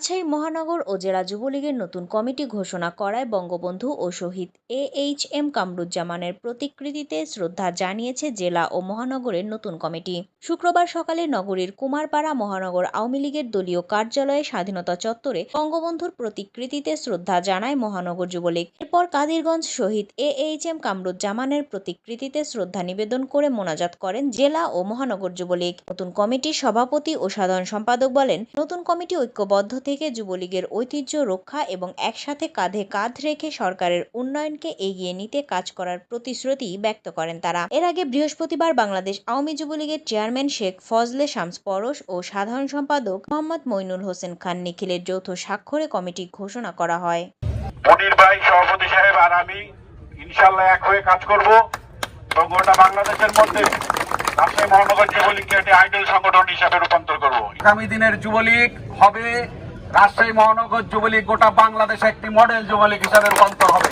রাজশাহী মহানগর ও জেলা যুবলীগের নতুন কমিটি ঘোষণা করায় বঙ্গবন্ধু ও শহীদ এ এইচ এম কামরুজ্জামানের প্রতিকৃতিতে শ্রদ্ধা জানিয়েছে জেলা ও মহানগরের নতুন কমিটি। শুক্রবার সকালে নগরীর কুমারপাড়া মহানগর আওয়ামী লীগের দলীয় কার্যালয়ে স্বাধীনতা চত্বরে বঙ্গবন্ধুর প্রতিকৃতিতে শ্রদ্ধা জানায় মহানগর যুবলীগ। এরপর কাদিরগঞ্জ শহীদ এ এইচ এম কামরুজ্জামানের প্রতিকৃতিতে শ্রদ্ধা নিবেদন করে মোনাজাত করেন জেলা ও মহানগর যুবলীগ। নতুন কমিটির সভাপতি ও সাধারণ সম্পাদক বলেন, নতুন কমিটি ঐক্যবদ্ধ থেকে যুবলীগের ঐতিহ্য রক্ষা এবং একসাথে কাঁধে কাঁধ রেখে সরকারের উন্নয়নকে এগিয়ে নিতে কাজ করার প্রতিশ্রুতি ব্যক্ত করেন তারা। এর আগে বৃহস্পতিবার বাংলাদেশ আওয়ামী যুবলীগের চেয়ারম্যান শেখ ফজলে শামস পরশ ও সাধারণ সম্পাদক মোহাম্মদ মইনুল হোসেন খান নিখিলের যৌথ স্বাক্ষরে কমিটি ঘোষণা করা হয়। মনির ভাই সভাপতি সাহেব আর আমি ইনশাল্লাহ এক হয়ে কাজ করব এবং গোটা বাংলাদেশের মধ্যে রাজশাহী মহানগর যুবলীগকে একটি আইডল সংগঠন হিসাবে রূপান্তর করব। আগামী দিনের যুবলীগ হবে রাজশাহী মহানগর যুবলীগ গোটা বাংলাদেশে একটি মডেল যুবলীগ হিসাবে রূপান্তর হবে।